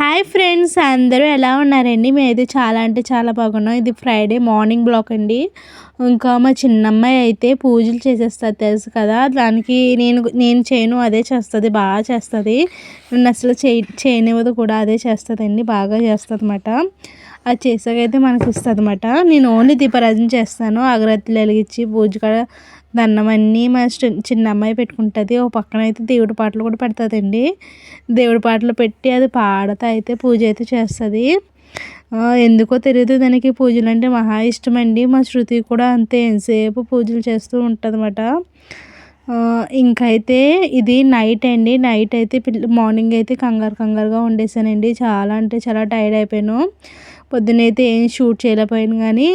Hi friends అందరూ ఎలా ఉన్నారండి? మేమైతే చాలా అంటే చాలా బాగున్నాం. ఇది ఫ్రైడే మార్నింగ్ బ్లాక్ అండి. ఇంకా మా చిన్నమ్మాయి అయితే పూజలు చేసేస్తుంది తెలుసు కదా? దానికి నేను నేను చేయను అదే చేస్తుంది బాగా చేస్తుంది. నన్ను అసలు చేయి చేయనివ్వదు కూడా అదే చేస్తుందండి బాగా చేస్తుంది అనమాట అది చేసాకైతే మనకి ఇస్తుంది అనమాట నేను ఓన్లీ దీపారాజన చేస్తాను. అగరత్తులు వెలిగించి పూజ కూడా దండం అన్నీ మా చిన్న అమ్మాయి పెట్టుకుంటుంది. ఓ పక్కన అయితే దేవుడి పాటలు కూడా పెడతాదండి. దేవుడి పాటలు పెట్టి అది పాడతా అయితే పూజ అయితే చేస్తుంది. ఎందుకో తెలియదు దానికి పూజలు అంటే మహా ఇష్టం అండి మా శృతి కూడా అంతే ఎంతసేపు పూజలు చేస్తూ ఉంటుంది అనమాట ఇంకైతే ఇది నైట్ అండి. నైట్ అయితే మార్నింగ్ అయితే కంగారు కంగారుగా ఉండేసానండి. చాలా అంటే చాలా టైర్డ్ అయిపోయాను. పొద్దునైతే ఏం షూట్ చేయలేకపోయాను కానీ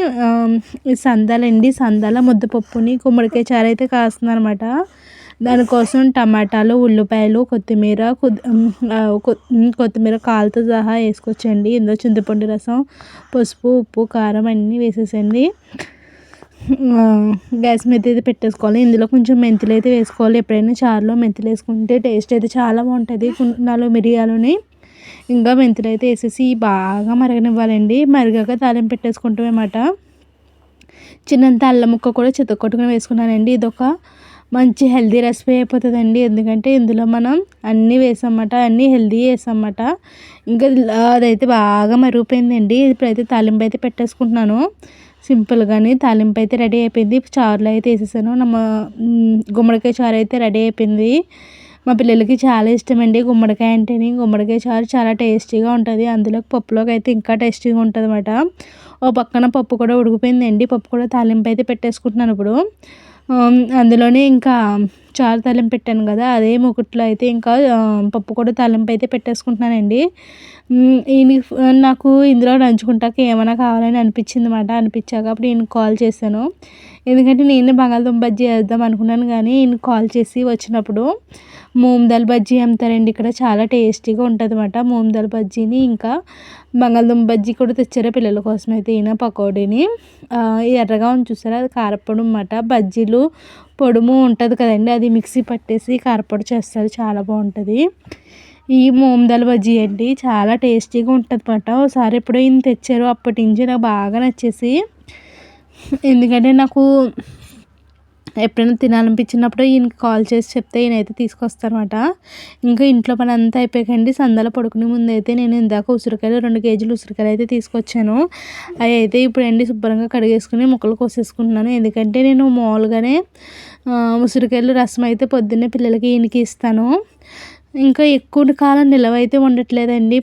సందాలండి సందాల ముద్దపప్పుని గుమ్మడికాయ చారు అయితే కాస్తుంది అనమాట దానికోసం టమాటాలు ఉల్లిపాయలు కొత్తిమీర కొత్తిమీర కాలుతో సహా వేసుకొచ్చండి. ఇందులో చింతపండు రసం పసుపు ఉప్పు కారం అన్నీ వేసేసండి. గ్యాస్ మీద అయితే పెట్టేసుకోవాలి. ఇందులో కొంచెం మెంతులు అయితే వేసుకోవాలి. ఎప్పుడైనా చారులో మెంతులు వేసుకుంటే టేస్ట్ అయితే చాలా బాగుంటుంది. నాలుగు మిరియాలని ఇంకా మెంతులు అయితే వేసేసి బాగా మరగనివ్వాలండి. మరిగాక తాలింపు పెట్టేసుకుంటాం అన్నమాట. చిన్నంత అల్లం ముక్క కూడా చితకొట్టుకుని వేసుకున్నానండి. ఇదొక మంచి హెల్దీ రెసిపీ అయిపోతుందండి. ఎందుకంటే ఇందులో మనం అన్నీ వేసామన్నమాట. అన్నీ హెల్దీ వేసామన్నమాట. ఇంకా అదైతే బాగా మరిగిపోయిందండి. ఇప్పుడైతే తాలింపు అయితే పెట్టేసుకుంటున్నాను. సింపుల్గానే తాలింపు అయితే రెడీ అయిపోయింది. చారులో అయితే వేసేసాను. నమ్మ గుమ్మడికాయ చారు అయితే రెడీ అయిపోయింది. మా పిల్లలకి చాలా ఇష్టం అండి గుమ్మడికాయ అంటేనే గుమ్మడికాయ చారు చాలా టేస్టీగా ఉంటుంది. అందులో పప్పులోకి అయితే ఇంకా టేస్టీగా ఉంటుంది అనమాట ఓ పక్కన పప్పు కూడా ఉడికిపోయిందండి. పప్పు కూడా తాలింపు అయితే పెట్టేసుకుంటున్నాను ఇప్పుడు. అందులోనే ఇంకా చారు తాలింపు పెట్టాను కదా అదే మొక్కట్లో అయితే ఇంకా పప్పు కూడా తాలింపు అయితే పెట్టేసుకుంటున్నానండి. నాకు ఇందులో నంచుకుంటాక ఏమైనా కావాలని అనిపించింది అనమాట అనిపించాక అప్పుడు నేను కాల్ చేశాను. ఎందుకంటే నేను బంగాళదుంప బజ్జీ వేద్దాం అనుకున్నాను కానీ నేను కాల్ చేసి వచ్చినప్పుడు మూంగ్ బజ్జీ అమ్ముతారండి ఇక్కడ చాలా టేస్టీగా ఉంటుంది అనమాట మూంగ్ బజ్జీని ఇంకా బంగాళదుంప బజ్జీ కూడా తెచ్చారు పిల్లల కోసం అయితే ఈయన పకోడీని ఎర్రగా ఉంది చూసారా అది కారపొడి అనమాట బజ్జీలు పొడుము ఉంటుంది కదండి అది మిక్సీ పట్టేసి కారపొడి చేస్తారు చాలా బాగుంటుంది. ఈ మూంగ్ బజ్జీ అండి చాలా టేస్టీగా ఉంటుంది అనమాట ఒకసారి ఎప్పుడో ఈయన తెచ్చారు అప్పటి నుంచి నాకు బాగా నచ్చేసి ఎందుకంటే నాకు ఎప్పుడైనా తినాలనిపించినప్పుడు ఈయనకి కాల్ చేసి చెప్తే ఈయన అయితే తీసుకొస్తారనమాట ఇంకా ఇంట్లో పని అంతా అయిపోయాకండి. సందాల పడుకునే ముందు అయితే నేను ఇందాక ఉసిరికాయలు రెండు కేజీలు ఉసిరికాయలు అయితే తీసుకొచ్చాను. అవి అయితే ఇప్పుడండి శుభ్రంగా కడిగేసుకుని ముక్కలు కోసేసుకుంటున్నాను. ఎందుకంటే నేను మామూలుగానే ఉసిరికాయలు రసం అయితే పొద్దున్నే పిల్లలకి ఈయనకి ఇస్తాను. ఇంకా ఎక్కువ కాలం నిలవైతే అయితే ఉండట్లేదండి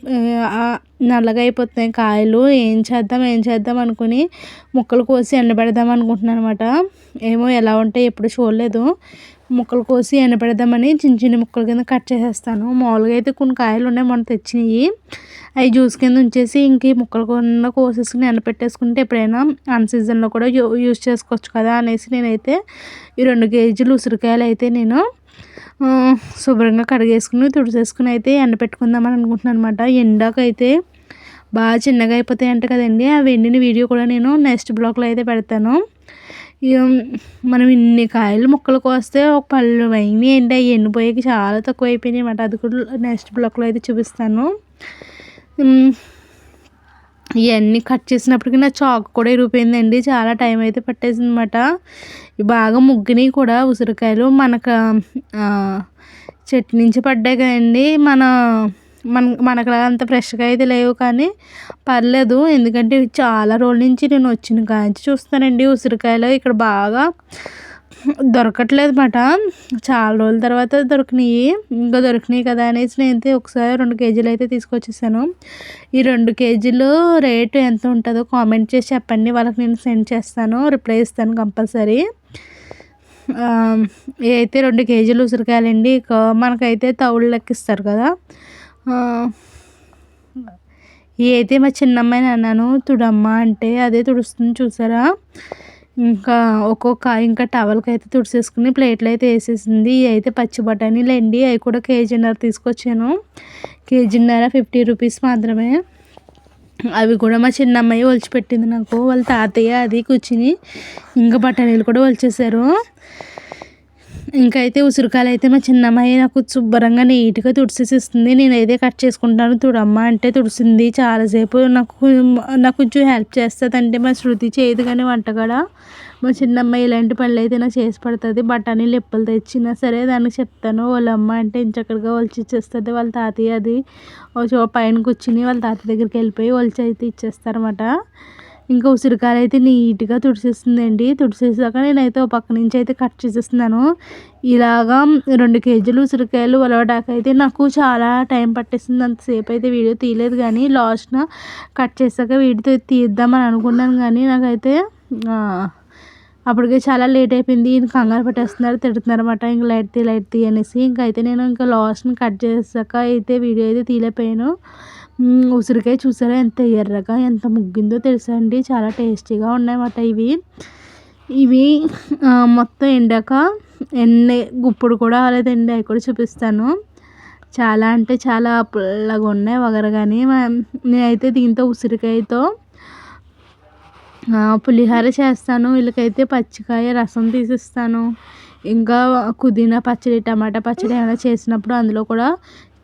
నల్లగా అయిపోతున్నాయి కాయలు. ఏం చేద్దాం ఏం చేద్దాం అనుకుని ముక్కలు కోసి ఎండబెడదాం అనుకుంటున్నాను అనమాట ఏమో ఎలా ఉంటాయి ఎప్పుడు చూడలేదు. ముక్కలు కోసి ఎండబెడదామని చిన్న చిన్న ముక్కల కింద కట్ చేసేస్తాను. మామూలుగా అయితే కొన్ని కాయలు ఉన్నాయి మొన్న తెచ్చినవి అవి జ్యూస్ కింద ఉంచేసి ఇంక ముక్కలు కింద కోసేసుకుని ఎండపెట్టేసుకుంటే ఎప్పుడైనా అన్ సీజన్లో కూడా యూస్ చేసుకోవచ్చు కదా అనేసి నేనైతే ఈ రెండు కేజీలు ఉసిరికాయలు అయితే నేను శుభ్రంగా కడిగేసుకుని తుడిచేసుకుని అయితే ఎండ పెట్టుకుందామని అనుకుంటున్నాను అనమాట ఎండాకైతే బాగా చిన్నగా అయిపోతాయి అంట కదండి. ఆ వెండిన వీడియో కూడా నేను నెక్స్ట్ బ్లాక్లో అయితే పెడతాను. మనం ఇన్ని కాయలు ముక్కలు కోస్తే ఒక పళ్ళు అయినాయి ఏంటి? అవి ఎండిపోయాక చాలా తక్కువ అయిపోయినాయి అన్నమాట. అది కూడా నెక్స్ట్ బ్లాక్లో అయితే చూపిస్తాను. ఇవన్నీ కట్ చేసినప్పటికీ నా చాక్ కూడా ఇరిగిపోయిందండి. చాలా టైం అయితే పట్టేసింది అనమాట బాగా ముగ్గినాయి కూడా ఉసిరికాయలు మనకు చెట్టు నుంచి పడ్డాయి కదండి. మన మన మనకు అంత ఫ్రెష్గా అయితే లేవు కానీ పర్లేదు. ఎందుకంటే చాలా రోజుల నుంచి నేను వచ్చిన కాంచి చూస్తానండి ఉసిరికాయలు. ఇక్కడ బాగా దొరకట్లేదు మాట. చాలా రోజుల తర్వాత దొరికినాయి. ఇంకా దొరికినాయి కదా అనేసి నేనైతే ఒకసారి రెండు కేజీలు అయితే తీసుకొచ్చేసాను. ఈ రెండు కేజీలు రేటు ఎంత ఉంటుందో కామెంట్ చేసి చెప్పండి. వాళ్ళకి నేను సెండ్ చేస్తాను. రిప్లై ఇస్తాను కంపల్సరీ. అయితే రెండు కేజీలు ఉసిరికాయలండి. మనకైతే తౌళ్ళు లెక్కిస్తారు కదా. ఈ అయితే మా చిన్నమ్మాయిని అన్నాను తుడమ్మ అంటే అదే తుడుస్తుంది చూసారా? ఇంకా ఒక్కొక్క ఇంకా టవల్కి అయితే తుడిసేసుకుని ప్లేట్లు అయితే వేసేసింది. అయితే పచ్చి బఠానీలు అండి. అవి కూడా కేజీన్నర తీసుకొచ్చాను. కేజీన్నర ఫిఫ్టీ రూపీస్ మాత్రమే. అవి కూడా మా చిన్నమ్మాయి ఒలిచిపెట్టింది నాకు. వాళ్ళ తాతయ్య అది కూర్చుని ఇంకా బఠానీలు కూడా ఒలిచేసారు ఇంకైతే ఉసిరికాయలు అయితే మా చిన్నమ్మాయి నాకు శుభ్రంగా నీట్గా తుడిసేసిస్తుంది. నేనైతే కట్ చేసుకుంటాను. తుడమ్మ అంటే తుడిసింది. చాలాసేపు నాకు నాకు కొంచెం హెల్ప్ చేస్తుంది అంటే మా శృతి చేయదు కానీ వంటగడ? మా చిన్నమ్మాయి ఇలాంటి పనులు అయితే నాకు చేసి పడుతుంది. బఠానీ లెప్పలు తెచ్చినా సరే దానికి చెప్తాను. వాళ్ళ అమ్మ అంటే ఇంచక్కడిగా ఒలిచి ఇచ్చేస్తుంది. వాళ్ళ తాతయ్య అది. పైన కూర్చుని వాళ్ళ తాతయ్య దగ్గరికి వెళ్ళిపోయి ఒలిచి అయితే ఇచ్చేస్తారన్నమాట. ఇంకా ఉసిరికాయలు అయితే నీట్గా తుడిసేస్తుందండి. తుడిసేసాక నేనైతే ఒక పక్క నుంచి అయితే కట్ చేసేస్తున్నాను. ఇలాగా రెండు కేజీలు ఉసిరికాయలు ఒలవడానికి అయితే నాకు చాలా టైం పట్టేస్తుంది అంతసేపు అయితే వీడియో తీయలేదు కానీ లాస్ట్న కట్ చేసాక వీడితో తీద్దామని అనుకున్నాను కానీ నాకైతే అప్పటికే చాలా లేట్ అయిపోయింది. కంగారు పెట్టేస్తున్నారు తిడుతున్నారు అనమాట ఇంకా లైట్ తీ లైట్ తీ అనేసి. ఇంకైతే అయితే నేను ఇంకా లాస్ట్ని కట్ చేసాక అయితే వీడియో అయితే తీయలేకపోయాను. ఉసిరికాయ చూసారా? ఎంత ఎర్రగా ఎంత ముగ్గిందో తెలుసా అండి? చాలా టేస్టీగా ఉన్నాయన్నమాట ఇవి. ఇవి మొత్తం ఎండాక ఎన్ని గుప్పుడు కూడా అవ్వలేదండి అవి కూడా చూపిస్తాను. చాలా అంటే చాలా పుల్లగా ఉన్నాయి వగరగాని. నేనైతే దీంతో ఉసిరికాయతో పులిహోర చేస్తాను. వీళ్ళకైతే పచ్చికాయ రసం తీసిస్తాను. ఇంకా పుదీనా పచ్చడి టమాటా పచ్చడి ఏమైనా చేసినప్పుడు అందులో కూడా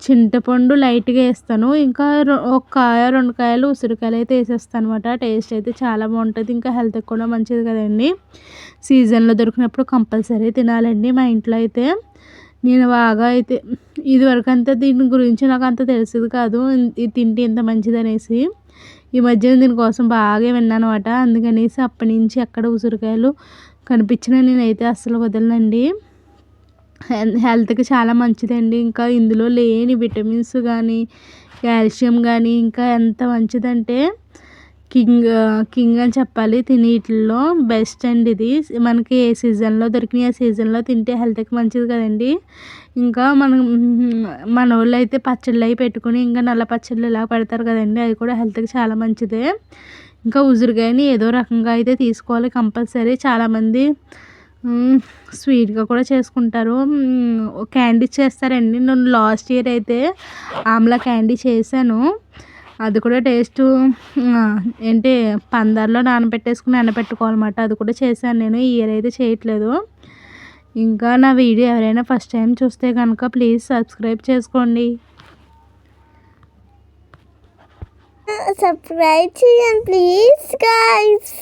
చింతపండు లైట్గా వేస్తాను. ఇంకా ఒక కాయ రెండు కాయలు ఉసిరికాయలు అయితే వేసేస్తాను అనమాట టేస్ట్ అయితే చాలా బాగుంటుంది. ఇంకా హెల్త్కి కూడా మంచిది కదండి. సీజన్లో దొరికినప్పుడు కంపల్సరీ తినాలండి మా ఇంట్లో అయితే. నేను బాగా అయితే ఇదివరకు అంతా దీని గురించి నాకు అంత తెలిసేది కాదు. ఇది తింటే ఇంత మంచిది అనేసి ఈ మధ్యన దీనికోసం బాగా విన్నాను అనమాట అందుకనేసి అప్పటి నుంచి అక్కడ ఉసిరికాయలు కనిపించిన నేనైతే అస్సలు వదలనండి. హెల్త్కి చాలా మంచిదండి. ఇంకా ఇందులో లేని విటమిన్స్ కానీ కాల్షియం కానీ ఇంకా ఎంత మంచిదంటే కింగ్ కింగ్ అని చెప్పాలి తినేటిల్లో బెస్ట్ అండి ఇది. మనకి ఏ సీజన్లో దొరికిన ఆ సీజన్లో తింటే హెల్త్కి మంచిది కదండి. ఇంకా మనం మన వాళ్ళు అయితే పచ్చళ్ళు అవి పెట్టుకుని ఇంకా నల్ల పచ్చళ్ళు ఇలా పెడతారు కదండి. అది కూడా హెల్త్కి చాలా మంచిదే. ఇంకా ఉసిరికాయని ఏదో రకంగా అయితే తీసుకోవాలి కంపల్సరీ. చాలామంది స్వీట్గా కూడా చేసుకుంటారు. క్యాండీ చేస్తారండి. నేను లాస్ట్ ఇయర్ అయితే ఆమ్లా క్యాండీ చేశాను. అది కూడా టేస్ట్ ఏంటి పందార్లో నానబెట్టేసుకుని ఎండబెట్టుకోవాలన్నమాట అది కూడా చేశాను నేను. ఈ ఇయర్ అయితే చేయట్లేదు. ఇంకా నా వీడియో ఎవరైనా ఫస్ట్ టైం చూస్తే కనుక ప్లీజ్ సబ్స్క్రైబ్ చేసుకోండి. సబ్స్క్రైబ్ చేయండి ప్లీజ్ గైస్